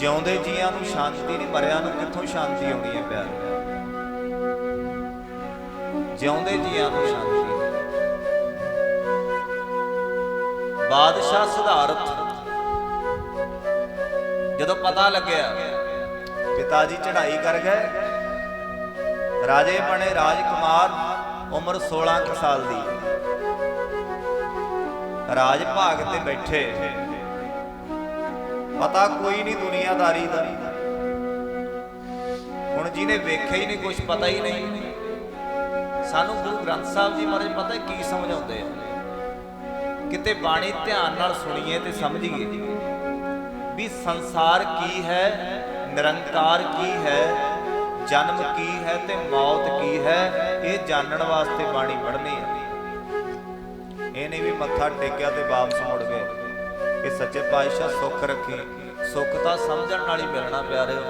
ਜਿਉਂਦੇ ਜੀਆਂ ਨੂੰ ਸ਼ਾਂਤੀ ਨਹੀਂ, ਮਰਿਆਂ ਨੂੰ ਕਿੱਥੋਂ ਸ਼ਾਂਤੀ ਆਉਣੀ ਹੈ ਪਿਆਰ? ਜਿਉਂਦੇ ਜੀਆਂ ਨੂੰ ਸ਼ਾਂਤੀ। ਬਾਦਸ਼ਾਹ ਸਿਧਾਰਥ। ਜਦੋਂ ਪਤਾ ਲੱਗਿਆ ਪਿਤਾ ਜੀ ਚੜ੍ਹਾਈ ਕਰ ਗਏ। ਰਾਜੇ ਬਣੇ ਰਾਜਕੁਮਾਰ ਉਮਰ 16 ਕੁ ਸਾਲ ਦੀ। ਰਾਜ ਭਾਗ ਤੇ ਬੈਠੇ। ਪਤਾ ਕੋਈ ਨਹੀਂ ਦੁਨੀਆਦਾਰੀ ਦਾ। ਹੁਣ ਜਿਹਨੇ ਵੇਖਿਆ ਹੀ ਨਹੀਂ ਕੁਝ ਪਤਾ ਹੀ ਨਹੀਂ। ਸਾਨੂੰ ਗੁਰੂ ਗ੍ਰੰਥ ਸਾਹਿਬ ਜੀ ਮਹਾਰਾਜ ਪਤਾ ਕੀ ਸਮਝਾਉਂਦੇ ਆ? ਕਿਤੇ ਬਾਣੀ ਧਿਆਨ ਨਾਲ ਸੁਣੀਏ ਤੇ ਸਮਝੀਏ ਵੀ ਸੰਸਾਰ ਕੀ ਹੈ, ਨਿਰੰਕਾਰ ਕੀ ਹੈ, ਜਨਮ ਕੀ ਹੈ ਤੇ ਮੌਤ ਕੀ ਹੈ, ਇਹ ਜਾਣਨ ਵਾਸਤੇ ਬਾਣੀ ਪੜ੍ਹਨੀ ਹੈ ਇਹ ਨਹੀਂ ਵੀ ਮੱਥਾ ਟੇਕਿਆ ਤੇ ਵਾਪਸ ਮੁੜ ਗਏ। ਕਿ ਸੱਚੇ ਪਾਤਸ਼ਾਹ ਸੁੱਖ ਰੱਖੀ, ਸੁੱਖ ਤਾਂ ਸਮਝਣ ਨਾਲ ਹੀ ਮਿਲਣਾ ਪਿਆਰਿਓ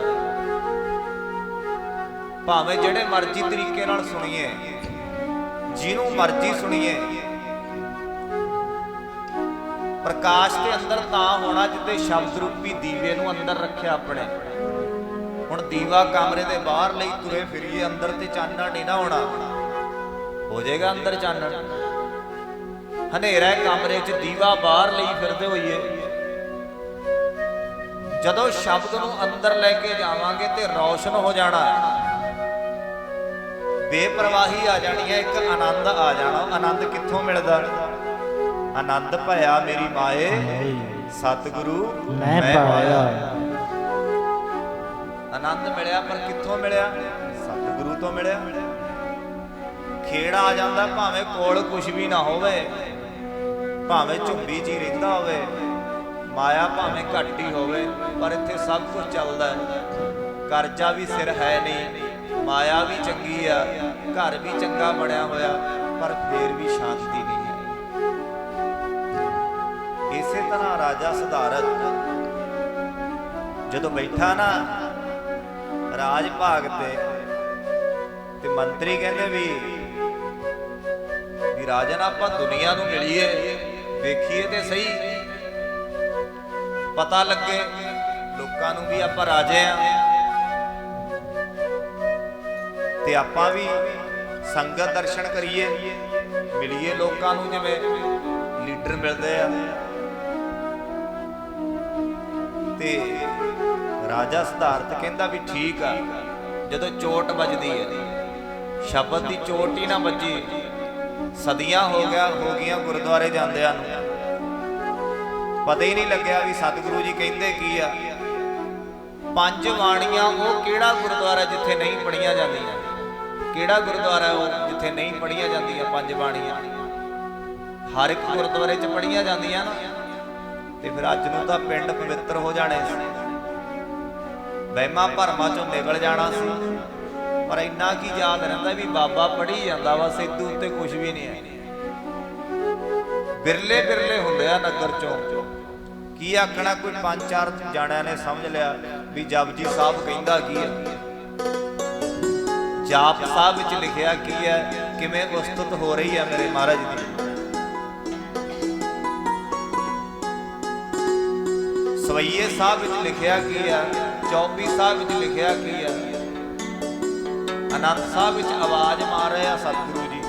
ਭਾਵੇਂ ਜਿਹੜੇ ਮਰਜ਼ੀ ਤਰੀਕੇ ਨਾਲ ਸੁਣੀਏ, ਜਿਹਨੂੰ ਮਰਜ਼ੀ ਸੁਣੀਏ, ਪ੍ਰਕਾਸ਼ ਦੇ ਅੰਦਰ ਤਾਂ ਹੋਣਾ ਜਿੱਤੇ ਸ਼ਬਦ ਰੂਪੀ ਦੀਵੇ ਨੂੰ ਅੰਦਰ ਰੱਖਿਆ ਆਪਣੇ। ਹੁਣ ਦੀਵਾ ਕਮਰੇ ਦੇ ਬਾਹਰ ਲਈ ਤੁਰੇ ਫਿਰੀਏ, ਅੰਦਰ ਤੇ ਚਾਨਣ ਨਹੀਂ ਨਾ ਹੋਣਾ। ਹੋ ਜਾਏਗਾ ਅੰਦਰ ਚਾਨਣ। ਹਨੇਰਾ ਕਮਰੇ 'ਚ ਦੀਵਾ ਬਾਹਰ ਲਈ ਫਿਰਦੇ ਹੋਈਏ। ਜਦੋਂ ਸ਼ਬਦ ਨੂੰ ਅੰਦਰ ਲੈ ਕੇ ਜਾਵਾਂਗੇ ਤੇ ਰੌਸ਼ਨ ਹੋ ਜਾਣਾ ਬੇਪਰਵਾਹੀ ਆ ਜਾਣੀ ਹੈ ਇੱਕ ਆਨੰਦ ਆ ਜਾਣਾ। ਆਨੰਦ ਕਿੱਥੋਂ ਮਿਲਦਾ? ਆਨੰਦ ਭਇਆ ਮੇਰੀ ਮਾਏ ਸਤਿਗੁਰੂ ਮੈਂ ਪਾਇਆ। ਆਨੰਦ ਮਿਲਿਆ ਪਰ ਕਿੱਥੋਂ ਮਿਲਿਆ? ਸਤਿਗੁਰੂ ਤੋਂ ਮਿਲਿਆ। ਖੇੜਾ ਆ ਜਾਂਦਾ ਭਾਵੇਂ ਕੋਲ ਕੁਝ ਵੀ ਨਾ ਹੋਵੇ। ਭਾਵੇਂ ਝੁੰਬੀ ਜੀ ਹੀ ਰਹਿੰਦਾ ਹੋਵੇ, ਮਾਇਆ ਭਾਵੇਂ ਘੱਟ ਹੀ ਹੋਵੇ, ਪਰ ਇੱਥੇ ਸਭ ਕੁਝ ਚੱਲਦਾ ਹੈ। ਕਰਜ਼ਾ ਵੀ ਸਿਰ ਹੈ ਨਹੀਂ, ਮਾਇਆ ਵੀ ਚੰਗੀ ਆ, ਘਰ ਵੀ ਚੰਗਾ ਬਣਿਆ ਹੋਇਆ, ਪਰ ਫੇਰ ਵੀ ਸ਼ਾਂਤੀ ਨਹੀਂ ਹੈ। ਇਸੇ ਤਰ੍ਹਾਂ ਰਾਜਾ ਸਿਧਾਰਥ ਜਦੋਂ ਬੈਠਾ ਨਾ ਰਾਜ ਭਾਗ ਤੇ ਤੇ ਮੰਤਰੀ ਕਹਿੰਦੇ ਵੀ ਵੀ ਰਾਜਨ ਆਪਾਂ ਦੁਨੀਆ ਨੂੰ ਮਿਲੀਏ। ਵੇਖੀਏ ਤੇ ਸਹੀ। ਪਤਾ ਲੱਗੇ, ਲੋਕਾਂ ਨੂੰ ਵੀ ਆਪਾਂ ਰਾਜੇ ਆ। ਤੇ ਆਪਾਂ ਵੀ ਸੰਗਤ ਦਰਸ਼ਨ ਕਰੀਏ, ਮਿਲੀਏ ਲੋਕਾਂ ਨੂੰ ਜਿਵੇਂ ਲੀਡਰ ਮਿਲਦੇ ਆ। ਤੇ ਰਾਜਾ ਸਿਧਾਰਥ ਕਹਿੰਦਾ ਵੀ ਠੀਕ ਆ, ਜਦੋਂ ਚੋਟ ਵੱਜਦੀ ਹੈ, ਸ਼ਬਦ ਦੀ ਚੋਟ ਹੀ ਨਾ ਵੱਜੀ। ਸਦੀਆਂ ਹੋ ਗਿਆ, ਹੋ ਗਈਆਂ ਗੁਰਦੁਆਰੇ ਜਾਂਦਿਆਂ ਨੂੰ। ਪਤਾ ਹੀ ਨਹੀਂ ਲੱਗਿਆ ਵੀ ਸਤਿਗੁਰੂ ਜੀ ਕਹਿੰਦੇ ਕੀ ਆ। ਪੰਜ ਬਾਣੀਆਂ ਉਹ ਕਿਹੜਾ ਗੁਰਦੁਆਰਾ ਜਿੱਥੇ ਨਹੀਂ ਪੜੀਆਂ ਜਾਂਦੀਆਂ? ਕਿਹੜਾ ਗੁਰਦੁਆਰਾ ਉਹ ਜਿੱਥੇ ਨਹੀਂ ਪੜੀਆਂ ਜਾਂਦੀਆਂ ਪੰਜ ਬਾਣੀਆਂ? ਹਰ ਇੱਕ ਗੁਰਦੁਆਰੇ 'ਚ ਪੜੀਆਂ ਜਾਂਦੀਆਂ ਨਾ। ਤੇ ਫਿਰ ਅੱਜ ਨੂੰ ਤਾਂ ਪਿੰਡ ਪਵਿੱਤਰ ਹੋ ਜਾਣੇ ਸੀ। ਵਹਿਮਾਂ ਭਰਮਾਂ ਚੋਂ ਨਿਕਲ ਜਾਣਾ ਸੀ। ਪਰ ਇੰਨਾ ਕੀ ਯਾਦ ਰਹਿੰਦਾ ਵੀ ਬਾਬਾ ਪੜੀ ਜਾਂਦਾ ਵਾ, ਸਿੱਧੂ ਉੱਤੇ ਕੁਝ ਵੀ ਨਹੀਂ ਹੈ। ਬਿਰਲੇ ਬਿਰਲੇ ਹੁੰਦੇ ਆ ਨਗਰ ਚੋਂ। ਕੀ ਆਖਣਾ ਕੋਈ ਪੰਜ ਚਾਰ ਜਾਣਿਆਂ ਨੇ ਸਮਝ ਲਿਆ ਵੀ ਜਪਜੀ ਸਾਹਿਬ ਕਹਿੰਦਾ ਕੀ ਹੈ? ਜਾਪ ਸਾਹਿਬ ਵਿੱਚ ਲਿਖਿਆ ਕੀ ਹੈ? ਕਿਵੇਂ ਉਸਤਤ ਹੋ ਰਹੀ ਹੈ ਮੇਰੇ ਮਹਾਰਾਜ ਦੀ? ਸਵਈਏ ਸਾਹਿਬ ਵਿੱਚ ਲਿਖਿਆ ਕੀ ਹੈ? ਚੌਪੀ ਸਾਹਿਬ ਵਿੱਚ ਲਿਖਿਆ ਕੀ ਹੈ? ਅਨੰਦ ਸਾਹਿਬ ਵਿੱਚ ਆਵਾਜ਼ ਮਾਰ ਰਹੇ ਆ ਸਤਿਗੁਰੂ ਜੀ।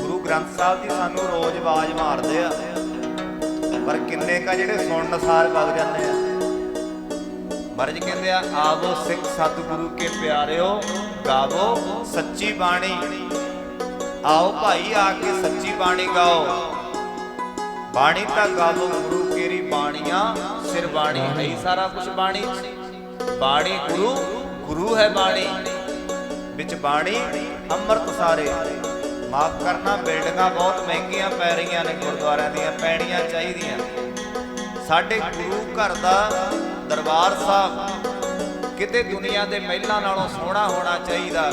ਗੁਰੂ ਗ੍ਰੰਥ ਸਾਹਿਬ ਦੀ ਸਾਨੂੰ ਰੋਜ਼ ਆਵਾਜ਼ ਮਾਰਦੇ ਆ। ਪਰ ਕਿੰਨੇ ਕਾ ਜਿਹੜੇ ਸੁਣਨ ਸਾਰ ਵਗ ਜਾਂਦੇ ਆ। ਮਹਾਰਾਜ ਕਹਿੰਦੇ ਆ, ਆਵੋ ਸਿੱਖ ਸਤਿਗੁਰੂ ਕੇ ਪਿਆਰਿਓ, ਗਾਵੋ ਸੱਚੀ ਬਾਣੀ। ਆਓ ਭਾਈ ਆ ਕੇ ਸੱਚੀ ਬਾਣੀ ਗਾਓ। ਬਾਣੀ ਤਾਂ ਗਾਵੋ ਗੁਰੂ ਕੇਰੀ ਬਾਣੀਆਂ, ਸਿਰ ਬਾਣੀ ਹੈ ਸਾਰਾ ਕੁਝ ਬਾਣੀ। ਬਾਣੀ ਗੁਰੂ ਗੁਰੂ ਹੈ ਬਾਣੀ। ਵਿੱਚ ਬਾਣੀ, ਅੰਮ੍ਰਿਤ ਸਾਰੇ ਮਾਫ ਕਰਨਾ, ਬਿਲਡਿੰਗਾਂ ਬਹੁਤ ਮਹਿੰਗੀਆਂ ਪੈ ਰਹੀਆਂ ਨੇ, ਗੁਰਦੁਆਰਿਆਂ ਦੀਆਂ ਪੈਣੀਆਂ ਚਾਹੀਦੀਆਂ। ਸਾਡੇ ਗੁਰੂ ਘਰ ਦਾ ਦਰਬਾਰ ਸਾਹਿਬ ਕਿਤੇ ਦੁਨੀਆ ਦੇ ਮਹਿਲਾਂ ਨਾਲੋਂ ਸੋਹਣਾ ਹੋਣਾ ਚਾਹੀਦਾ,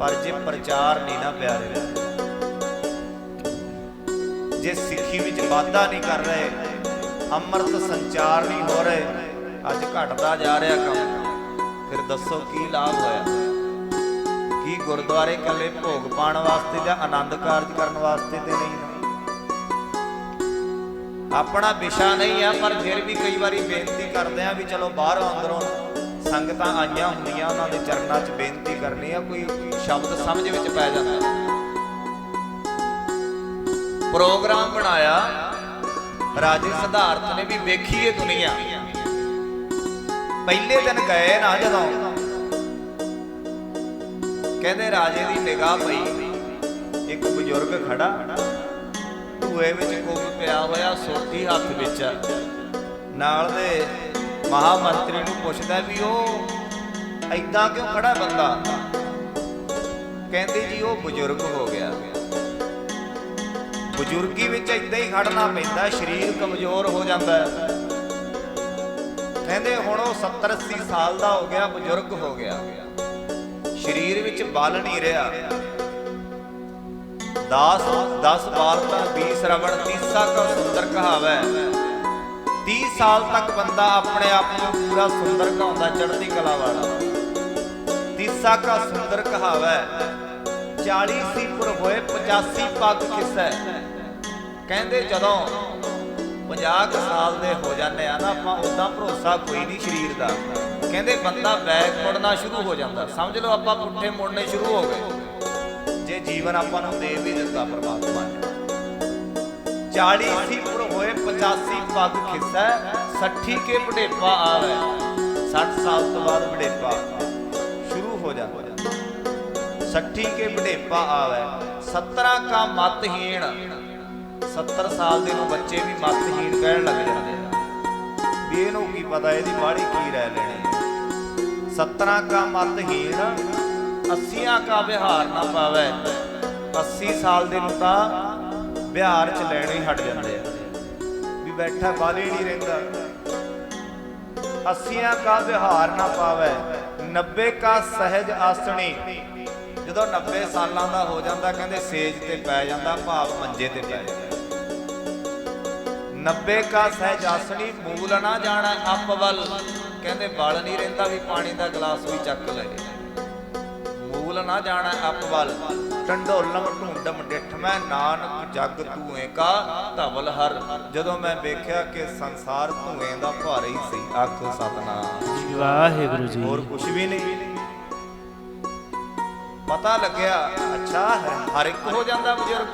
ਪਰ ਜੇ ਪ੍ਰਚਾਰ ਨਹੀਂ ਨਾ ਪਿਆਰੇ। ਜੇ ਸਿੱਖੀ ਵਿੱਚ ਵਾਧਾ ਨਹੀਂ ਕਰ ਰਹੇ, ਅੰਮ੍ਰਿਤ ਸੰਚਾਰ ਨਹੀਂ ਹੋ ਰਹੇ, ਅੱਜ ਘਟਦਾ ਜਾ ਰਿਹਾ ਕੰਮ। ਫਿਰ ਦੱਸੋ ਕੀ ਲਾਭ ਹੋਇਆ? ਗੁਰਦੁਆਰੇ ਇਕੱਲੇ ਭੋਗ ਪਾਉਣ ਵਾਸਤੇ ਜਾਂ ਆਨੰਦ ਕਾਰਜ ਕਰਨ ਵਾਸਤੇ ਤੇ ਨਹੀਂ। ਆਪਣਾ ਵਿਸ਼ਾ ਨਹੀਂ ਆ, ਪਰ ਫਿਰ ਵੀ ਕਈ ਵਾਰੀ ਬੇਨਤੀ ਕਰਦੇ ਆ ਵੀ ਚਲੋ ਬਾਹਰੋਂ ਅੰਦਰੋਂ ਸੰਗਤਾਂ ਆਈਆਂ ਹੁੰਦੀਆਂ, ਉਹਨਾਂ ਦੇ ਚਰਨਾਂ 'ਚ ਬੇਨਤੀ ਕਰਨੀ ਆ, ਕੋਈ ਸ਼ਬਦ ਸਮਝ ਵਿੱਚ ਪੈ ਜਾਂਦਾ। ਪ੍ਰੋਗਰਾਮ ਬਣਾਇਆ, ਰਾਜੇ ਸਿਧਾਰਥ ਨੇ ਵੀ ਵੇਖੀਏ ਦੁਨੀਆ। ਪਹਿਲੇ ਦਿਨ ਗਏ ਨਾ ਜਦੋਂ ਕਹਿੰਦੇ ਰਾਜੇ ਦੀ ਨਿਗਾਹ ਪਈ। ਇੱਕ ਬਜ਼ੁਰਗ ਖੜਾ। ਧੂਏ ਵਿੱਚ ਕੁੱਬ ਪਿਆ ਹੋਇਆ ਸੋਟੀ ਹੱਥ ਵਿੱਚ। ਨਾਲ ਦੇ ਮਹਾਮੰਤਰੀ ਨੂੰ ਪੁੱਛਦਾ ਵੀ ਉਹ ਐਦਾਂ ਕਿਉਂ ਖੜਾ ਬੰਦਾ? ਕਹਿੰਦੇ ਜੀ ਉਹ ਬਜ਼ੁਰਗ ਹੋ ਗਿਆ। ਬਜ਼ੁਰਗੀ ਵਿੱਚ ਏਦਾਂ ਹੀ ਖੜਨਾ ਪੈਂਦਾ, ਸਰੀਰ ਕਮਜ਼ੋਰ ਹੋ ਜਾਂਦਾ। ਕਹਿੰਦੇ ਹੁਣ ਉਹ 70 80 ਸਾਲ ਦਾ ਹੋ ਗਿਆ, ਬਜ਼ੁਰਗ ਹੋ ਗਿਆ। ਸਰੀਰ ਵਿੱਚ ਬਲ ਨਹੀਂ ਰਿਹਾ। 10 10 ਬਾਲ 20 ਰਵਣ ਤੀਸਾ ਕਾ ਸੁੰਦਰ ਕਹਾਵੈ। 30 ਸਾਲ ਤੱਕ ਬੰਦਾ ਆਪਣੇ ਆਪ ਨੂੰ ਪੂਰਾ ਸੁੰਦਰ ਕਹਾਉਂਦਾ ਚੜ੍ਹਦੀ ਕਲਾ ਵਾਲਾ। ਤੀਸਾ ਕਾ ਸੁੰਦਰ ਕਹਾਵੈ। 40 ਸੀ ਪੁਰ ਹੋਏ 85 ਪੱਗ ਕਿਸੈ ਕਹਿੰਦੇ ਜਦੋਂ 50 ਕੁ ਸਾਲ ਦੇ ਹੋ ਜਾਂਦੇ ਆ ਨਾ, ਆਪਾਂ ਉਦਾਂ ਭਰੋਸਾ ਕੋਈ ਨਹੀਂ ਸਰੀਰ ਦਾ। ਕਹਿੰਦੇ ਬੰਦਾ ਬੈਕ ਮੁੜਨਾ ਸ਼ੁਰੂ ਹੋ ਜਾਂਦਾ। ਸਮਝ ਲਓ ਆਪਾਂ ਪੁੱਠੇ ਮੁੜਨੇ ਸ਼ੁਰੂ ਹੋ ਗਏ। ਜੇ ਜੀਵਨ ਆਪਾਂ ਨੂੰ ਦੇ ਵੀ ਦਿੱਤਾ ਪ੍ਰਮਾਤਮਾ ਨੇ। 40 ਸੀ ਪੁਰ ਹੋਏ 85 ਪੱਗ ਖਿਸੈ 60 ਕੇ ਬੁਢੇਪਾ ਆਵੇ। 60 ਸਾਲ ਤੋਂ ਬਾਅਦ ਬੁਢੇਪਾ ਸ਼ੁਰੂ ਹੋ ਜਾਂਦਾ। 60 ਕੇ ਬੁਢੇਪਾ ਆਵੇ। 17 ਕਾ ਮਤਹੀਣ 70 ਸਾਲ ਦੇ ਨੂੰ ਬੱਚੇ ਵੀ ਮਤਹੀਣ ਕਹਿਣ ਲੱਗ ਜਾਂਦੇ ਆ। ਵੀ ਇਹਨੂੰ ਕੀ ਪਤਾ, ਇਹਦੀ ਬਾੜੀ ਕੀ ਰਹਿ ਲੈਣੀ 17 ਕਾ ਮਤਹੀਣ 80 ਕਾ ਵਿਹਾਰ ਨਾ ਪਾਵੇ। 80 ਸਾਲ ਦੇ ਨੂੰ ਤਾਂ ਵਿਹਾਰ ਚ ਲੈਣੇ ਹੀ ਹਟ ਜਾਂਦੇ ਆ। ਵੀ ਬੈਠਾ ਬਾਲੀ ਨਹੀਂ ਰਹਿੰਦਾ। 80 ਕਾ ਵਿਹਾਰ ਨਾ ਪਾਵੇ 90 ਕਾ ਸਹਿਜ ਆਸਣੀ। ਜਦੋਂ 90 ਸਾਲਾਂ ਦਾ ਹੋ ਜਾਂਦਾ, ਕਹਿੰਦੇ ਸੇਜ ਤੇ ਪੈ ਜਾਂਦਾ, ਭਾਵ ਮੰਜੇ ਤੇ ਪੈ ਜਾਂਦਾ। 90 ਕਾ ਸਹਿਜ ਆਸਣੀ, ਮੂਲ ਨਾ ਜਾਣਾ ਅੱਪ ਵੱਲ ਕਹਿੰਦੇ ਬਲ ਨਹੀਂ ਰਹਿੰਦਾ ਵੀ ਪਾਣੀ ਦਾ ਗਲਾਸ ਵੀ ਚੱਕ ਲਏ ਮੂਲ ਨਾ ਜਾਣਾ ਅੱਪ ਵੱਲ। ਟੰਡੋਲਮ ਢੂੰਡਮ ਡਿਠ ਮੈਂ ਨਾਨਕ ਜਗ ਧੂਏ ਕਾ ਧਵਲ ਹਰ। ਜਦੋਂ ਮੈਂ ਵੇਖਿਆ ਕਿ ਸੰਸਾਰ ਧੂਏ ਦਾ ਭਾਰ ਹੀ ਸੀ ਆਖੋ ਸਤਨਾਮ। ਵਾਹਿਗੁਰੂ ਜੀ। ਹੋਰ ਕੁਝ ਵੀ ਨਹੀਂ। ਪਤਾ ਲੱਗਿਆ ਅੱਛਾ ਹਰ ਇੱਕ ਹੋ ਜਾਂਦਾ ਬਜ਼ੁਰਗ।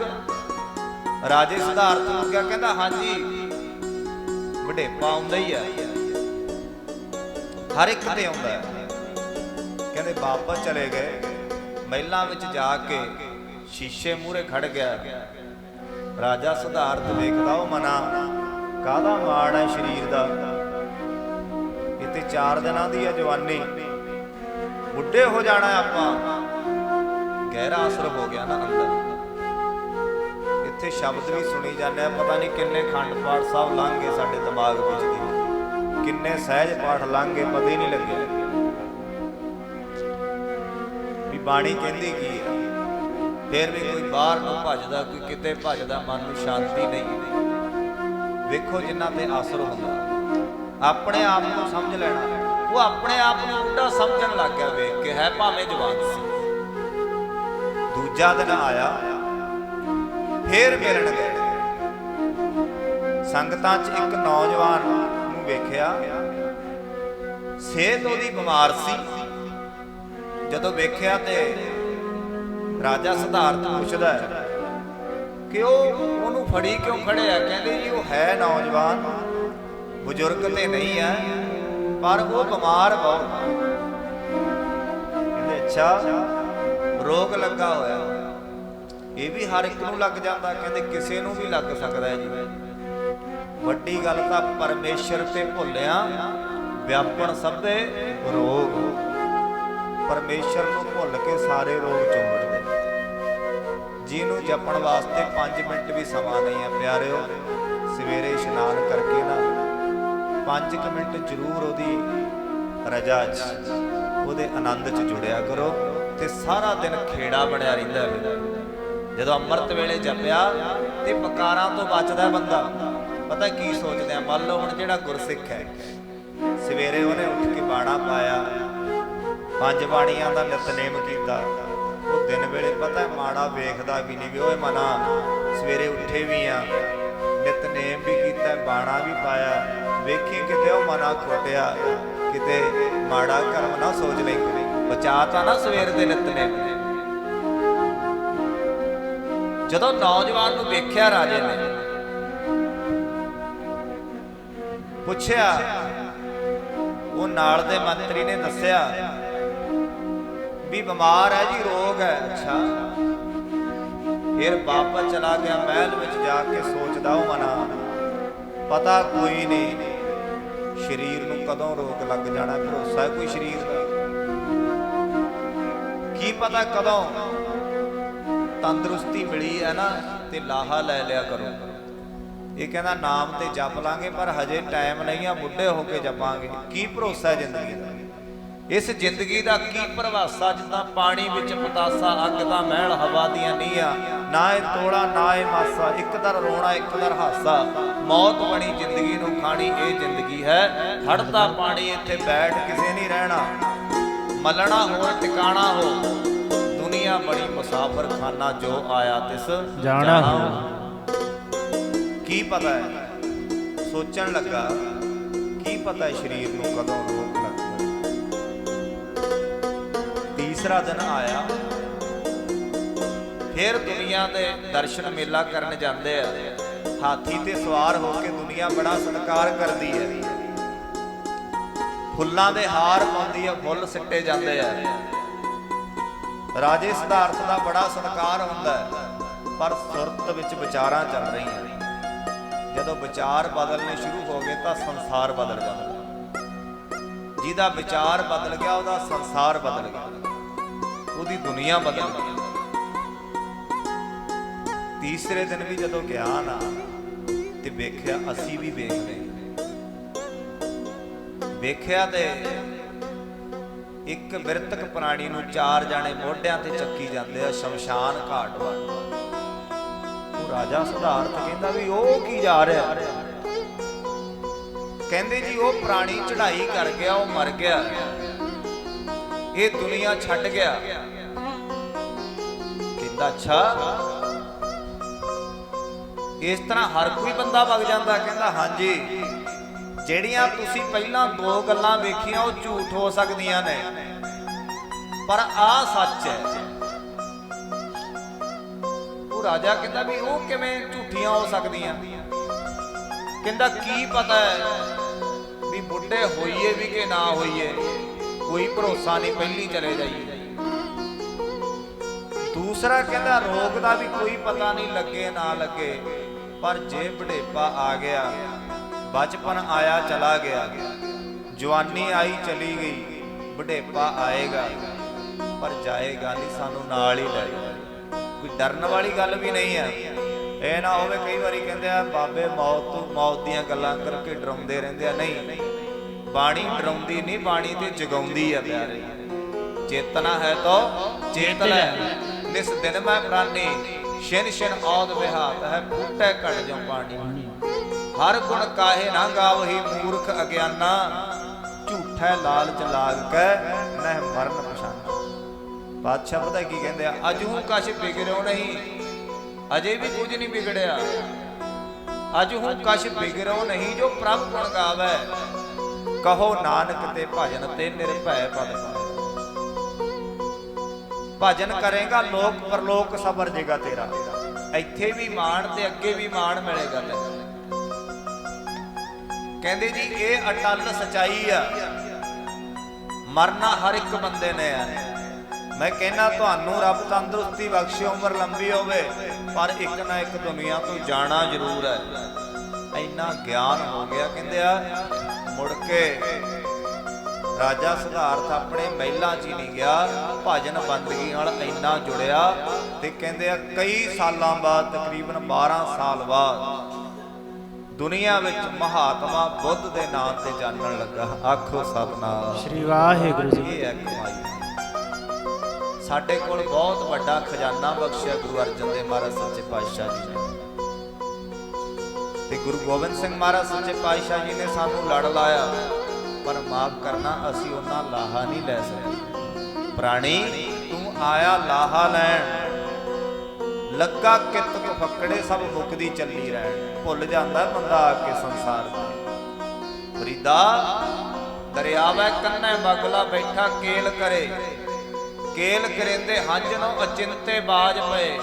ਰਾਜੇ ਸਿਧਾਰਥ ਨੂੰ ਕਿਹਾ ਕਹਿੰਦਾ ਹਾਂਜੀ ਵਡੇਪਾ ਆਉਂਦਾ ਹੀ ਆ। ਹਰ ਇੱਕ ਤੇ ਆਉਂਦਾ ਹੈ। ਕਹਿੰਦੇ ਵਾਪਸ ਚਲੇ ਗਏ, ਮਹਿਲਾਂ ਵਿੱਚ ਜਾ ਕੇ ਸ਼ੀਸ਼ੇ ਮੂਹਰੇ ਖੜ ਗਿਆ। ਰਾਜਾ ਸਿਧਾਰਥ ਦੇਖਦਾ ਉਹ ਮਨਾ, ਕਾਹਦਾ ਮਾਣ ਹੈ ਸਰੀਰ ਦਾ? ਇੱਥੇ 4 ਦਿਨਾਂ ਦੀ ਹੈ ਜਵਾਨੀ। ਬੁੱਢੇ ਹੋ ਜਾਣਾ ਆਪਾਂ। ਗਹਿਰਾ ਅਸਰ ਹੋ ਗਿਆ ਨਾ ਅੰਦਰ। ਇੱਥੇ ਸ਼ਬਦ ਵੀ ਸੁਣੀ ਜਾਂਦੇ ਆ, ਪਤਾ ਨਹੀਂ ਕਿੰਨੇ ਖੰਡ ਪਾਠ ਸਾਹਿਬ ਲੰਘ ਗਏ ਸਾਡੇ ਦਿਮਾਗ ਵਿੱਚ ਦੀ। ਕਿੰਨੇ ਸਹਿਜ ਪਾਠ ਲੰਘ ਗਏ ਪਤਾ ਹੀ ਨਹੀਂ ਲੱਗਿਆ ਵੀ ਬਾਣੀ ਕਹਿੰਦੀ ਕੀ ਹੈ ਫਿਰ ਵੀ ਕੋਈ ਬਾਹਰ ਨੂੰ ਭੱਜਦਾ, ਕੋਈ ਕਿਤੇ ਭੱਜਦਾ, ਮਨ ਨੂੰ ਸ਼ਾਂਤੀ ਨਹੀਂ। ਵੇਖੋ ਜਿਨ੍ਹਾਂ ਤੇ ਅਸਰ ਹੁੰਦਾ। ਆਪਣੇ ਆਪ ਨੂੰ ਸਮਝ ਲੈਣਾ। ਉਹ ਆਪਣੇ ਆਪ ਨੂੰ ਬੁੱਢਾ ਸਮਝਣ ਲੱਗ ਗਿਆ ਵੇਖ ਕੇ, ਹੈ ਭਾਵੇਂ ਜਵਾਨ ਸੀ। ਦੂਜਾ ਦਿਨ ਆਇਆ, ਫੇਰ ਮਿਲਣ ਗਏ। ਸੰਗਤਾਂ 'ਚ ਇੱਕ ਨੌਜਵਾਨ ਵੇਖਿਆ, ਸਿਹਤ ਉਹਦੀ ਬਿਮਾਰ ਸੀ। ਜਦੋਂ ਵੇਖਿਆ ਤੇ ਰਾਜਾ ਸਿਧਾਰਥ ਪੁੱਛਦਾ ਹੈ ਕਿ ਉਹ ਉਹਨੂੰ ਫੜੀ ਕਿਉਂ ਖੜਿਆ ਕਹਿੰਦੇ ਜੀ, ਉਹ ਹੈ ਨੌਜਵਾਨ, ਬਜ਼ੁਰਗ ਤੇ ਨਹੀਂ ਹੈ, ਪਰ ਉਹ ਬਿਮਾਰ ਬਹੁਤ। ਕਹਿੰਦੇ, ਅੱਛਾ, ਰੋਗ ਲੱਗਾ ਹੋਇਆ। ਇਹ ਵੀ ਹਰ ਇੱਕ ਨੂੰ ਲੱਗ ਜਾਂਦਾ, ਕਹਿੰਦੇ, ਕਿਸੇ ਨੂੰ ਵੀ ਲੱਗ ਸਕਦਾ ਹੈ ਜੀ। ਵੱਡੀ ਗੱਲ ਤਾਂ ਪਰਮੇਸ਼ਰ ਤੇ ਭੁੱਲਿਆ, ਵਿਆਪਣ ਸਭੇ ਰੋਗ। ਪਰਮੇਸ਼ਰ ਨੂੰ ਭੁੱਲ ਕੇ ਸਾਰੇ ਰੋਗ ਚੁੰਮੜਦੇ। ਜਿਹਨੂੰ ਜਪਣ ਵਾਸਤੇ 5 ਮਿੰਟ ਵੀ ਸਮਾਂ ਨਹੀਂ ਹੈ, ਪਿਆਰਿਓ, ਸਵੇਰੇ ਇਸ਼ਨਾਨ ਕਰਕੇ ਨਾ 5 ਮਿੰਟ ਜ਼ਰੂਰ ਉਹਦੀ ਰਜਾ 'ਚ, ਉਹਦੇ ਆਨੰਦ 'ਚ ਜੁੜਿਆ ਕਰੋ ਤੇ ਸਾਰਾ ਦਿਨ ਖੇੜਾ ਬਣਿਆ ਰਹਿੰਦਾ ਹੈ। ਜਦੋਂ ਅੰਮ੍ਰਿਤ ਵੇਲੇ ਜਪਿਆ ਤੇ ਪਕਾਰਾਂ ਤੋਂ ਬਚਦਾ ਬੰਦਾ। ਪਤਾ ਕੀ ਸੋਚਦੇ ਆ? ਮੰਨ ਲਓ ਹੁਣ ਜਿਹੜਾ ਗੁਰਸਿੱਖ ਹੈ, ਸਵੇਰੇ ਉਹਨੇ ਉੱਠ ਕੇ ਬਾਣਾ ਪਾਇਆ, ਪੰਜ ਬਾਣੀਆਂ ਦਾ ਨਿਤਨੇਮ ਕੀਤਾ। ਉਹ ਦਿਨ ਵੇਲੇ ਪਤਾ ਮਾੜਾ ਵੇਖਦਾ ਵੀ ਨਹੀਂ ਵੀ ਓਏ ਮਨਾ, ਸਵੇਰੇ ਉੱਠੇ ਵੀ ਆ। ਨਿਤਨੇਮ ਵੀ ਕੀਤਾ ਬਾਣਾ ਵੀ ਪਾਇਆ। ਵੇਖੀ ਕਿਤੇ ਉਹ ਮਨਾ ਖੋਟਿਆ, ਕਿਤੇ ਮਾੜਾ ਕਰਮ ਨਾ ਸੋਚ ਲਈ। ਬਚਾ ਤਾਂ ਨਾ ਸਵੇਰ ਦੇ ਨਿਤਨੇ ਜਦੋਂ ਨੌਜਵਾਨ ਨੂੰ ਵੇਖਿਆ ਰਾਜੇ ਨੇ ਪੁੱਛਿਆ, ਉਹ ਨਾਲ ਦੇ ਮੰਤਰੀ ਨੇ ਦੱਸਿਆ ਵੀ ਬਿਮਾਰ ਹੈ ਜੀ, ਰੋਗ ਹੈ। ਅੱਛਾ। ਫਿਰ ਵਾਪਸ ਚਲਾ ਗਿਆ, ਮਹਿਲ ਵਿੱਚ ਜਾ ਕੇ ਸੋਚਦਾ ਉਹ ਮਨਾ। ਪਤਾ ਕੋਈ ਨਹੀਂ ਸਰੀਰ ਨੂੰ ਕਦੋਂ ਰੋਗ ਲੱਗ ਜਾਣਾ, ਭਰੋਸਾ ਹੈ ਕੋਈ ਸਰੀਰ ਦਾ? ਕੀ ਪਤਾ ਕਦੋਂ ਤੰਦਰੁਸਤੀ ਮਿਲੀ ਹੈ ਨਾ, ਤੇ ਲਾਹਾ ਲੈ ਲਿਆ ਕਰੋ। ਇਹ ਕਹਿੰਦਾ ਨਾਮ ਤੇ ਜਪ ਲਾਂਗੇ ਪਰ ਹਜੇ ਟਾਈਮ ਨਹੀਂ ਆ ਬੁੱਢੇ ਹੋ ਕੇ ਜਪਾਂਗੇ। ਕੀ ਭਰੋਸਾ ਹੈ ਜ਼ਿੰਦਗੀ ਦਾ? ਇਸ ਜ਼ਿੰਦਗੀ ਦਾ ਕੀ ਪ੍ਰਵਾਸਾ ਜਿੱਦਾਂ ਪਾਣੀ ਵਿੱਚ ਪਤਾਸਾ ਅੱਗ ਦਾ ਮਹਿਲ ਹਵਾ ਦੀਆਂ ਨੀਆਂ ਨਾ ਇਹ ਤੋੜਾ ਨਾ ਇਹ ਮਾਸਾ ਇੱਕ ਦਰ ਰੋਣਾ ਇੱਕ ਦਰ ਹਾਸਾ। ਮੌਤ ਬਣੀ ਜ਼ਿੰਦਗੀ ਨੂੰ ਖਾਣੀ ਇਹ ਜ਼ਿੰਦਗੀ ਹੈ। ਖੜਦਾ ਪਾਣੀ ਇੱਥੇ ਬੈਠ ਕਿਸੇ ਨਹੀਂ ਰਹਿਣਾ। ਮਲਣਾ ਹੋਰ ਟਿਕਾਣਾ ਹੋ। ਦੁਨੀਆ ਬੜੀ ਮੁਸਾਫਰ ਖਾਨਾ ਜੋ ਆਇਆ ਤਿਸ ਜਾਣਾ ਹੋ। ਕੀ ਪਤਾ ਹੈ? ਸੋਚਣ ਲੱਗਾ, ਕੀ ਪਤਾ ਸਰੀਰ ਨੂੰ ਕਦੋਂ ਰੋਗ ਲੱਗਦਾ ਤੀਸਰਾ ਦਿਨ ਆਇਆ, ਫਿਰ ਦੁਨੀਆ ਦੇ ਦਰਸ਼ਨ ਮੇਲਾ ਕਰਨ ਜਾਂਦੇ ਆ। ਹਾਥੀ ਤੇ ਸਵਾਰ ਹੋ ਕੇ ਦੁਨੀਆ ਬੜਾ ਸਤਿਕਾਰ ਕਰਦੀ ਹੈ। ਫੁੱਲਾਂ ਦੇ ਹਾਰ ਪਾਉਂਦੀ ਹੈ, ਫੁੱਲ ਸਿੱਟੇ ਜਾਂਦੇ ਆ। ਰਾਜੇ ਸਿਧਾਰਥ ਦਾ ਬੜਾ ਸਤਿਕਾਰ ਹੁੰਦਾ ਪਰ ਸੁਰਤ ਵਿੱਚ ਵਿਚਾਰਾਂ ਚੱਲ ਰਹੀਆਂ। ਜਦੋਂ ਵਿਚਾਰ ਬਦਲਨੇ ਸ਼ੁਰੂ ਹੋ ਗਏ ਤਾਂ ਸੰਸਾਰ ਬਦਲ ਜਾਂਦਾ ਜਿਹਦਾ ਵਿਚਾਰ ਬਦਲ ਗਿਆ, ਉਹਦਾ ਸੰਸਾਰ ਬਦਲ ਗਿਆ। ਉਹਦੀ ਦੁਨੀਆ ਬਦਲ ਗਈ। ਤੀਸਰੇ ਦਿਨ ਵੀ ਜਦੋਂ ਗਿਆ ਨਾ, ਤੇ ਵੇਖਿਆ ਅਸੀਂ ਵੀ ਵੇਖਦੇ ਹਾਂ। ਵੇਖਿਆ ਤੇ ਇੱਕ ਵਿਰਤਕ ਪ੍ਰਾਣੀ ਨੂੰ ਚਾਰ ਜਾਣੇ ਮੋਢਿਆਂ ਤੇ ਚੱਕੀ ਜਾਂਦੇ ਆ ਸ਼ਮਸ਼ਾਨ ਘਾਟ ਵੱਲ। ਰਾਜਾ ਸਿਧਾਰਥ ਕਹਿੰਦਾ ਵੀ ਉਹ ਕੀ ਜਾ ਰਿਹਾ? ਕਹਿੰਦੇ ਜੀ, ਉਹ ਪ੍ਰਾਣੀ ਚੜ੍ਹਾਈ ਕਰ ਗਿਆ, ਉਹ ਮਰ ਗਿਆ। ਇਹ ਦੁਨੀਆ ਛੱਡ ਗਿਆ। ਕਹਿੰਦਾ, ਅੱਛਾ। ਇਸ ਤਰ੍ਹਾਂ ਹਰ ਕੋਈ ਬੰਦਾ ਵਗ ਜਾਂਦਾ। ਕਹਿੰਦਾ, ਹਾਂਜੀ। ਜਿਹੜੀਆਂ ਤੁਸੀਂ ਪਹਿਲਾਂ ਦੋ ਗੱਲਾਂ ਵੇਖੀਆਂ, ਉਹ ਝੂਠ ਹੋ ਸਕਦੀਆਂ ਨੇ। ਪਰ ਆ ਸੱਚ ਹੈ। ਰਾਜਾ ਕਹਿੰਦਾ ਵੀ ਉਹ ਕਿਵੇਂ ਝੂਠੀਆਂ ਹੋ ਸਕਦੀਆਂ। ਕਹਿੰਦਾ ਕੀ ਪਤਾ ਹੈ ਵੀ ਬੁੱਢੇ ਹੋਈਏ ਵੀ ਕਿ ਨਾ ਹੋਈਏ, ਕੋਈ ਭਰੋਸਾ ਨਹੀਂ, ਪਹਿਲੀ ਚਲੇ ਜਾਈਏ। ਦੂਸਰਾ ਕਹਿੰਦਾ ਰੋਗ ਦਾ ਵੀ ਕੋਈ ਪਤਾ ਨਹੀਂ ਲੱਗੇ ਨਾ ਲੱਗੇ, ਪਰ ਜੇ ਬੁਢੇਪਾ ਆ ਗਿਆ, ਬਚਪਨ ਆਇਆ ਚਲਾ ਗਿਆ, ਜਵਾਨੀ ਆਈ ਚਲੀ ਗਈ, ਬੁਢੇਪਾ ਆਏਗਾ, ਪਰ ਜਾਏਗਾ ਨਹੀਂ, ਸਾਨੂੰ ਨਾਲ ਹੀ ਲੈ ਜਾਏਗਾ। ਕੋਈ ਡਰਨ ਵਾਲੀ ਗੱਲ ਵੀ ਨਹੀਂ ਹੈ ਇਹ ਨਾ ਹੋਵੇ ਕਈ ਵਾਰੀ ਕਹਿੰਦੇ ਆ, ਬਾਬੇ ਮੌਤ ਤੋਂ ਮੌਤ ਦੀਆਂ ਗੱਲਾਂ ਕਰਕੇ ਡਰਾਉਂਦੇ ਰਹਿੰਦੇ ਆ। ਨਹੀਂ, ਬਾਣੀ ਡਰਾਉਂਦੀ ਨਹੀਂ, ਬਾਣੀ ਤੇ ਜਗਾਉਂਦੀ ਆ ਪਿਆਰੇ। ਚੇਤਨਾ ਹੈ ਤੋ ਚੇਤ ਲੈ ਨਿਸ ਦਿਨ ਮੈਂ ਪ੍ਰਾਨੀ ਸ਼ਿਨ ਸ਼ਿਨ ਔਦ ਵਿਹਾਤ ਹੈ ਫੂਟੇ ਘਟ ਜਾਉ ਪਾਣੀ। ਹਰ ਗੁਣ ਕਾਹੇ ਨਾ ਗਾਵਹੀ ਮੂਰਖ ਅਗਿਆਨਾ, ਝੂਠੈ ਲਾਲਚ ਲਾਗ ਕੈ ਨਹਿ ਮਰਨ ਬਾਦਸ਼ਾਹ ਪਤਾ ਕੀ ਕਹਿੰਦੇ ਆ? ਅਜੂ ਕਛ ਬਿਗੜਿਓ ਨਹੀਂ, ਅਜੇ ਵੀ ਕੁਝ ਨਹੀਂ ਵਿਗੜਿਆ। ਅਜ ਅਜੂ ਕਛ ਬਿਗੜਿਓ ਨਹੀਂ ਜੋ ਪ੍ਰਭ ਗੁਣ ਗਾਵੇ। ਕਹੋ ਨਾਨਕ ਤੇ ਭਜਨ ਤੇ ਨਿਰਭੈ ਪਦ। ਭਜਨ ਕਰੇਗਾ ਲੋਕ, ਪਰਲੋਕ ਸਬਰ ਜੇਗਾ ਤੇਰਾ। ਇੱਥੇ ਵੀ ਮਾਣ ਤੇ ਅੱਗੇ ਵੀ ਮਾਣ ਮਿਲੇਗਾ ਤੈਨੂੰ। ਕਹਿੰਦੇ ਜੀ, ਇਹ ਅਟਲ ਸਚਾਈ ਆ। ਮਰਨਾ ਹਰ ਇੱਕ ਬੰਦੇ ਨੇ ਆ। ਮੈਂ ਕਹਿੰਨਾ ਤੁਹਾਨੂੰ ਰੱਬ ਤੰਦਰੁਸਤੀ ਬਖਸ਼ੇ ਉਮਰ ਲੰਬੀ ਹੋਵੇ ਪਰ ਇੱਕ ਨਾ ਇੱਕ ਦੁਨੀਆ ਤੋਂ ਜਾਣਾ ਜ਼ਰੂਰ ਹੈ। ਇੰਨਾ ਗਿਆਨ ਹੋ ਗਿਆ ਕਹਿੰਦੇ ਆ ਮੁੜ ਕੇ ਰਾਜਾ ਸਿਧਾਰਥ ਆਪਣੇ ਮਹਿਲਾਂ 'ਚ ਹੀ ਨਹੀਂ ਗਿਆ ਭਜਨ ਬੰਦਗੀ ਨਾਲ ਇੰਨਾ ਜੁੜਿਆ ਤੇ ਕਹਿੰਦੇ ਆ ਕਈ ਸਾਲਾਂ ਬਾਅਦ ਤਕਰੀਬਨ 12 ਸਾਲ ਬਾਅਦ ਦੁਨੀਆ ਵਿੱਚ ਮਹਾਤਮਾ ਬੁੱਧ ਦੇ ਨਾਮ ਤੇ ਜਾਣਨ ਲੱਗਾ। ਆਖੋ ਸਤਨਾਮ। ਸ਼੍ਰੀ ਵਾਹਿਗੁਰੂ ਜੀ ਇਹ ਹੈ ਕਮਾਈ। ਸਾਡੇ ਕੋਲ ਬਹੁਤ ਵੱਡਾ ਖਜ਼ਾਨਾ ਬਖਸ਼ਿਆ ਗੁਰੂ ਅਰਜਨ ਦੇਵ ਮਹਾਰਾਜ ਸੱਚੇ ਪਾਤਸ਼ਾਹ ਜੀ ਨੇ। ਤੇ ਗੁਰੂ ਗੋਬਿੰਦ ਸਿੰਘ ਮਹਾਰਾਜ ਸੱਚੇ ਪਾਤਸ਼ਾਹ ਜੀ ਨੇ ਸਾਨੂੰ ਲੜ ਲਾਇਆ, ਪਰ ਮਾਫ ਕਰਨਾ ਅਸੀਂ ਉਹਨਾਂ ਲਾਹਾ ਨਹੀਂ ਲੈ ਸਕਦੇ ਪ੍ਰਾਣੀ, ਤੂੰ ਆਇਆ ਲਾਹਾ ਲੈਣ। ਲੱਗਾ ਕਿਤ ਕੋ ਫੱਕੜੇ ਸਭ ਮੁਕਦੀ ਚੱਲੀ ਰਹਿਣ। ਭੁੱਲ ਜਾਂਦਾ ਬੰਦਾ ਆ ਕੇ ਸੰਸਾਰ ਦਾ। ਫਰੀਦਾ ਦਰਿਆਵੈ ਕੰਨੇ ਬਗਲਾ ਬੈਠਾ ਕੇਲ ਕਰੇ। ਕੇਲ ਕਰਿੰਦੇ ਹੰਝ ਨੂੰ ਅਚਿੰਤੇ ਬਾਜ ਪਏ।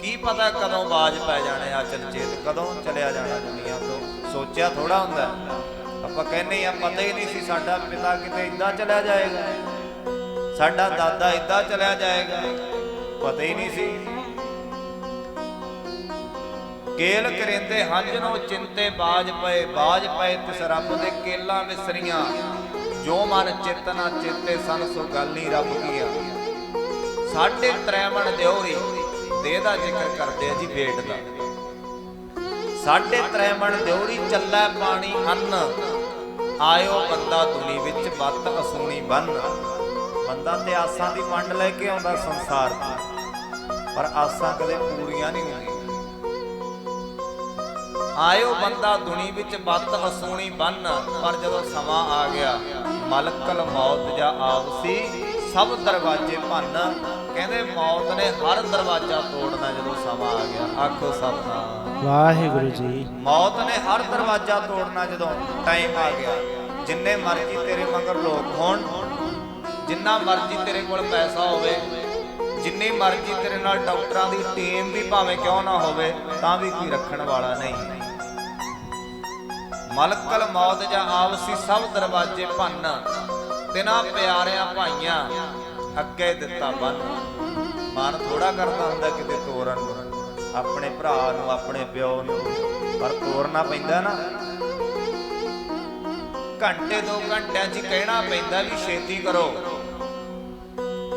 ਕੀ ਪਤਾ ਕਦੋਂ ਬਾਜ ਪੈ ਜਾਣੇ ਆ ਚੇਤ ਕਦੋਂ ਚਲਿਆ ਜਾਣਾ ਦੁਨੀਆ ਤੋਂ। ਸੋਚਿਆ ਥੋੜਾ ਹੁੰਦਾ। ਆਪਾਂ ਕਹਿੰਦੇ ਆ ਪਤਾ ਹੀ ਨਹੀਂ ਸੀ ਸਾਡਾ ਪਿਤਾ ਕਿਤੇ ਇਦਾਂ ਚਲਿਆ ਜਾਏਗਾ। ਸਾਡਾ ਦਾਦਾ ਇਦਾਂ ਚਲਿਆ ਜਾਏਗਾ। ਪਤਾ ਹੀ ਨਹੀਂ ਸੀ। ਕੇਲ ਕਰਿੰਦੇ ਹੰਝ ਨੂੰ ਚਿੰਤੇ ਬਾਜ ਪਏ ਬਾਜ ਪਏ ਤਿਸ ਰੱਬ ਦੇ ਕੇਲਾਂ ਵਿਸਰੀਆਂ। ਜੋ ਮਨ ਚੇਤਨਾ ਚੇਤੇ ਸਨ, ਸੋ ਗੱਲ ਨਹੀਂ ਰੱਬ ਕੀਆ। ਸਾਡੇ ਤ੍ਰੈਵਣ ਦਿਉਰੀ ਦੇ ਦਾ ਜ਼ਿਕਰ ਕਰਦੇ ਆ ਜੀ ਵੇਟ ਦਾ। ਸਾਡੇ ਤ੍ਰੈਵਣ ਦਿਉਰੀ ਚੱਲੈ ਪਾਣੀ ਅੰਨ ਆਇਓ ਬੰਦਾ ਦੁਨੀ ਵਿੱਚ ਬੱਤ ਅਸੂਣੀ ਬੰਨ। ਬੰਦਾ ਤੇ ਆਸਾਂ ਦੀ ਮੰਡ ਲੈ ਕੇ ਆਉਂਦਾ ਸੰਸਾਰ ਦੀ ਪਰ ਆਸਾਂ ਕਦੇ ਪੂਰੀਆਂ ਨਹੀਂ ਹੁੰਦੀਆਂ। ਆਇਓ ਬੰਦਾ ਦੁਨੀ ਵਿੱਚ ਬੱਤ ਅਸੂਣੀ ਬੰਨ, ਪਰ ਜਦੋਂ ਸਮਾਂ ਆ ਗਿਆ ਮਲਕਲ ਮੌਤ ਜਾਂ ਆਪਸੀ ਸਭ ਦਰਵਾਜ਼ੇ ਭੰਨ। ਕਹਿੰਦੇ ਮੌਤ ਨੇ ਹਰ ਦਰਵਾਜ਼ਾ ਤੋੜਨਾ ਜਦੋਂ ਸਮਾਂ ਆ ਗਿਆ। ਆਖੋ ਸਤਨਾਮ ਵਾਹਿਗੁਰੂ ਜੀ। ਮੌਤ ਨੇ ਹਰ ਦਰਵਾਜ਼ਾ ਤੋੜਨਾ ਜਦੋਂ ਟਾਈਮ ਆ ਗਿਆ। ਜਿੰਨੇ ਮਰਜ਼ੀ ਤੇਰੇ ਮਗਰ ਲੋਕ ਹੋਣ ਜਿੰਨਾ ਮਰਜ਼ੀ ਤੇਰੇ ਕੋਲ ਪੈਸਾ ਹੋਵੇ ਜਿੰਨੀ ਮਰਜ਼ੀ ਤੇਰੇ ਨਾਲ ਡਾਕਟਰਾਂ ਦੀ ਟੀਮ ਵੀ ਭਾਵੇਂ ਕਿਉਂ ਨਾ ਹੋਵੇ ਤਾਂ ਵੀ ਕੋਈ ਰੱਖਣ ਵਾਲਾ ਨਹੀਂ। ਮਲਕਲ ਮੌਤ ਜਾਂ ਆਵਸੀ ਸਭ ਦਰਵਾਜ਼ੇ ਭੰਨ ਤਿਨਾ ਪਿਆਰਿਆਂ ਭਾਈਆਂ ਅੱਗੇ ਦਿੱਤਾ ਬੰਨ। ਮਨ ਥੋੜਾ ਕਰਦਾ ਹੁੰਦਾ ਕਿਤੇ ਤੋਰਨ ਨੂੰ, ਆਪਣੇ ਭਰਾ ਨੂੰ, ਆਪਣੇ ਪਿਓ ਨੂੰ, ਪਰ ਤੋਰਨਾ ਪੈਂਦਾ ਨਾ। ਘੰਟੇ ਦੋ ਘੰਟਿਆਂ 'ਚ ਕਹਿਣਾ ਪੈਂਦਾ ਵੀ ਛੇਤੀ ਕਰੋ।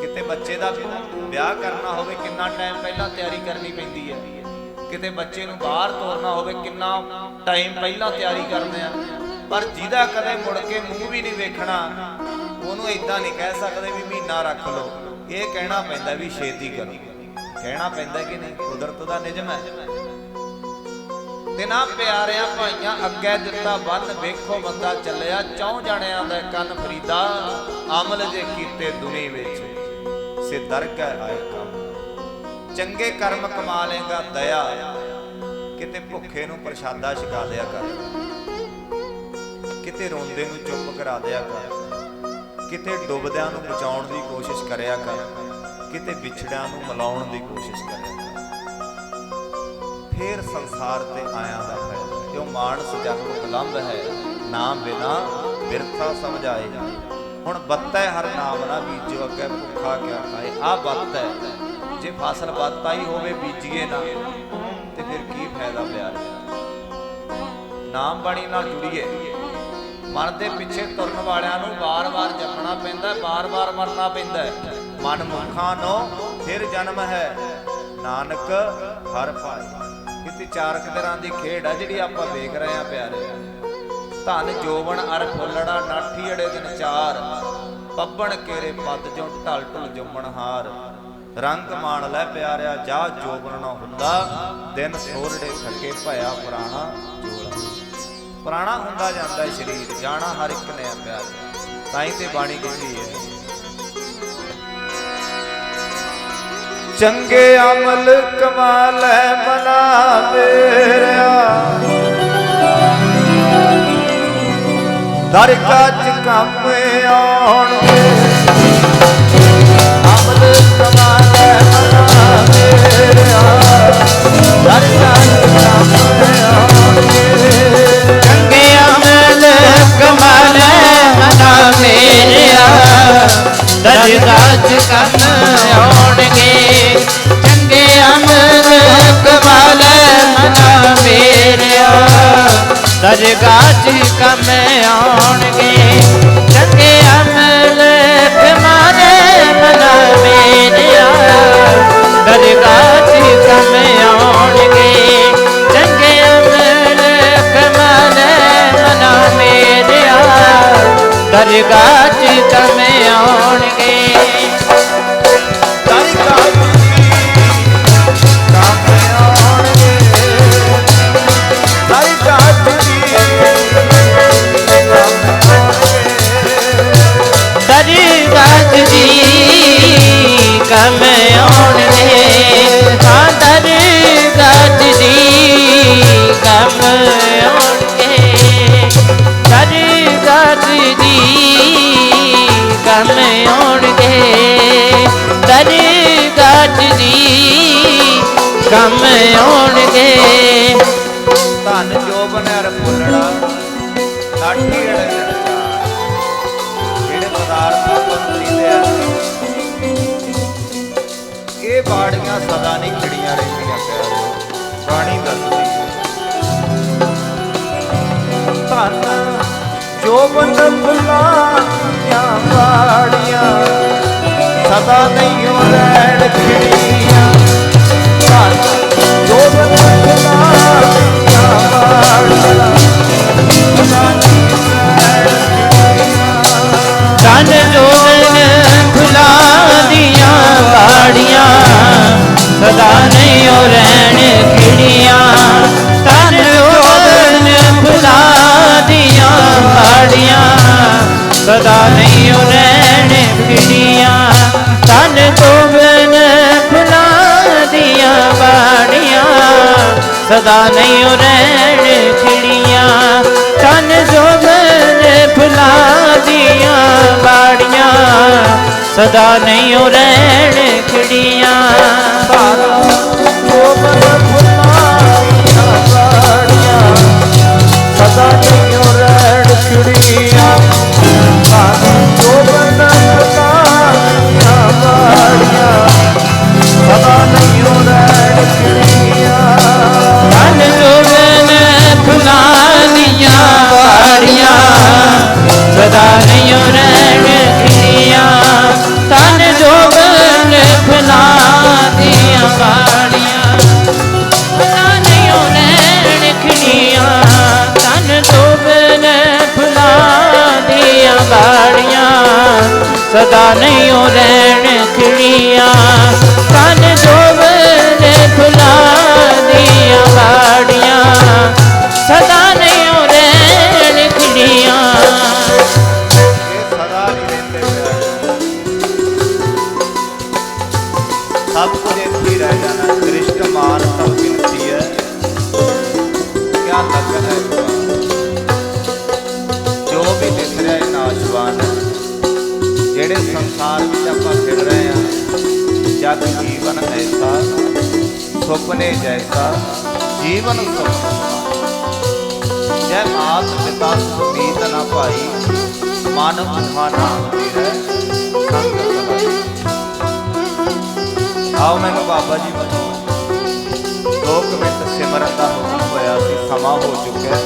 ਕਿਤੇ ਬੱਚੇ ਦਾ ਵਿਆਹ ਕਰਨਾ ਹੋਵੇ, ਕਿੰਨਾ ਟਾਈਮ ਪਹਿਲਾਂ ਤਿਆਰੀ ਕਰਨੀ ਪੈਂਦੀ ਹੈ। ਕਿਤੇ ਬੱਚੇ ਨੂੰ ਬਾਹਰ ਤੋਰਨਾ ਹੋਵੇ, ਕਿੰਨਾ ਟਾਈਮ ਪਹਿਲਾਂ ਤਿਆਰੀ ਕਰਦੇ ਆ। ਪਰ ਜਿਹਦਾ ਕਦੇ ਮੁੜ ਕੇ ਮੂੰਹ ਵੀ ਨਹੀਂ ਵੇਖਣਾ, ਉਹਨੂੰ ਇਦਾਂ ਨਹੀਂ ਕਹਿ ਸਕਦੇ ਵੀ ਮਹੀਨਾ ਰੱਖ ਲਓ। ਇਹ ਕਹਿਣਾ ਪੈਂਦਾ ਵੀ ਛੇਤੀ ਕਰੋ। ਕਹਿਣਾ ਪੈਂਦਾ ਕਿ ਨਹੀਂ? ਕੁਦਰਤ ਦਾ ਨਿਯਮ ਹੈ। ਤੇ ਨਾ ਪਿਆਰਿਆਂ ਭਾਈਆਂ ਅੱਗੇ ਦਿੱਤਾ ਬੰਨ, ਵੇਖੋ ਬੰਦਾ ਚੱਲਿਆ, ਚੌਂ ਜਾਣਿਆਂ ਦਾ ਕੰਨ ਫਰੀਦਾ ਅਮਲ ਜੇ ਕੀਤੇ ਦੁਨੀ ਵਿੱਚ। ਸੇ ਦਰਗਹਿ ਆਏ ਕੰਮ। ਚੰਗੇ ਕਰਮ ਕਮਾ ਲੇਗਾ ਦਇਆ। ਕਿਤੇ ਭੁੱਖੇ ਨੂੰ ਪ੍ਰਸ਼ਾਦਾ ਛਕਾ ਦਿਆ ਕਰ। ਕਿਤੇ ਰੋਂਦੇ ਨੂੰ ਚੁੱਪ ਕਰਾ ਦਿਆ ਕਰ। ਕਿਤੇ ਡੁੱਬਦਿਆਂ ਨੂੰ ਬਚਾਉਣ ਦੀ ਕੋਸ਼ਿਸ਼ ਕਰਿਆ ਕਰ। ਕਿਤੇ ਵਿਛੜਿਆਂ ਨੂੰ ਮਿਲਾਉਣ ਦੀ ਕੋਸ਼ਿਸ਼ ਕਰਿਆ ਕਰ। ਫੇਰ ਸੰਸਾਰ ਤੇ ਆਇਆਂ ਦਾ ਫਾਇਦਾ ਕਿਉਂ ਮਾਨਸ ਜਨਮ ਕਲੰਬ ਹੈ। ਨਾ ਬਿਨਾ ਬਿਰਥਾ ਸਮਝਾਏ ਹੁਣ ਬੱਤੈ ਹਰ ਨਾਮ ਨਾ ਬੀਜੋ, ਅੱਗੇ ਭੁੱਖਾ ਕਿਆ ਖਾਏ। ਆ ਬੱਤ ਹੈ। ਜੇ ਫਸਲ ਬੱਤ ਆਈ ਹੋਵੇ, ਬੀਜੀਏ ਨਾ ਤੇ ਫਿਰ ਕੀ ਫਾਇਦਾ ਪਿਆਰ ਨਾਮ ਬਾਣੀ ਨਾਲ ਜੁੜੀਏ। ਮਨ ਦੇ ਪਿੱਛੇ ਤੁਰਨ ਵਾਲਿਆਂ ਨੂੰ ਵਾਰ-ਵਾਰ ਜਪਣਾ ਪੈਂਦਾ ਹੈ ਵਾਰ-ਵਾਰ ਮਰਨਾ ਪੈਂਦਾ ਹੈ। ਮਨ ਮੁਖਾਂ ਨੂੰ, ਫਿਰ ਜਨਮ ਹੈ। ਨਾਨਕ, ਹਰ ਪਾਏ ਕਿਤੇ ਚਾਰਕ ਤਰ੍ਹਾਂ ਦੀ ਖੇਡ ਆ ਜਿਹੜੀ ਆਪਾਂ ਵੇਖ ਰਹੇ ਆ ਪਿਆਰੇ। ਧਨ ਜੋਵਨ ਅਰ ਫੁੱਲੜਾ, ਨਾਠੀ ਅੜੇ ਦਿਨ ਚਾਰ। ਪੱਬਣ ਕੇਰੇ ਪੱਦ ਜੋ ਢਲ ਢੁਲ ਜੰਮਣ ਹਾਰ। ਰੰਗ ਮਾਣ ਲੈ ਪਿਆਰਿਆ, ਜਾ ਜੋਬਨ ਨਾ ਹੁੰਦਾ। ਦਿਨ ਸੋਰੜੇ ਥੱਕੇ ਭਇਆ ਪੁਰਾਣਾ ਜੋਲਾ ਪੁਰਾਣਾ ਹੁੰਦਾ ਜਾਂਦਾ ਹੈ ਸਰੀਰ, ਜਾਣਾ ਹਰ ਇੱਕ ਨੇ ਆ ਪਿਆਰ ਤਾਂ ਹੀ ਤੇ ਬਾਣੀ ਕਹਿੰਦੀ ਹੈ। ਚੰਗੇ ਅਮਲ ਕਮਾ ਲੈ ਮਨਾ ਮੇਰਿਆ। ਦਰ ਕੱਚ ਕੰਮ ਆਉਣਗੇ। ਅਮਲ ਦਰਗਾਹ ਚ ਕੰਨ ਆਉਣਗੇ, ਚੰਗੇ ਅਮਲ ਕਮਾਲ ਮਨਾ ਮੇਰਿਆ ਦਰਗਾਹ ਚ ਕੰਮ ਆਉਣਗੇ, ਚੰਗੇ ਅਮਲ ਕਮਲ ਮਨਾ ਮੇਰਿਆ ਦਰਗਾਹ ਚ ਕੰਮ ਆਉਣਗੇ, ਚੰਗੇ ਅਮਲ ਕਮਲ ਮਨਾ ਮੇਰਿਆ ਦਰਗਾਹ ਕੰਮ ਆਉਣਗੇ। ਧਨ ਜੋਬਨ ਅਰ ਫੁੱਲੜਾ ਲਾਠੀ ਅੜ ਜਿਹੜੇ ਪਦਾਰਥ ਆਪਾਂ ਨੂੰ ਇਹ ਬਾੜੀਆਂ ਸਦਾ ਨਹੀਂ ਖਿੜੀਆਂ ਰਹਿੰਦੀਆਂ ਪਿਆਰਿਓ ਬਾਣੀ ਦੱਸਦੀ ਧਨ ਜੋਬਨ ਫੁੱਲਾਂ ਬਾੜੀਆਂ, ਸਦਾ ਨਹੀਂ ਰਹਿਣ ਖੜੀਆਂ ਜੋਬਨ ਸਦਾ ਨਹੀਂ ਉਹ ਰਹਿਣ ਖਿੜੀਆਂ ਧਨ ਜੋਗਨ ਫੁੱਲਾਂ ਦੀਆਂ ਬਾੜੀਆਂ। ਸਦਾ ਨਹੀਂ ਉਹ ਰਹਿਣ ਖਿੜੀਆਂ ਜੋਬਨ ਸੁਪਨੇ ਜੈਸਾ ਜੀਵਨ ਸੁਪਨਾ ਜੈ ਮਾਤ ਪਿਤਾ ਸੁਮੀਤ ਨਾ ਭਾਈ, ਮਨ ਮਖਾ ਨਾਮ ਸੰਗ ਸਭਾਈ ਆਓ ਮੈਨੂੰ ਬਾਬਾ ਜੀ ਬਤਾਓ ਲੋਕ ਕੁ ਮਿੰਟ ਸਿਮਰਨ ਦਾ ਹੁਕਮ ਹੋਇਆ ਸੀ, ਸਮਾਂ ਹੋ ਚੁੱਕਿਆ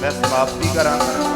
ਮੈਂ ਸਮਾਪਤੀ ਕਰਾਂਗਾ।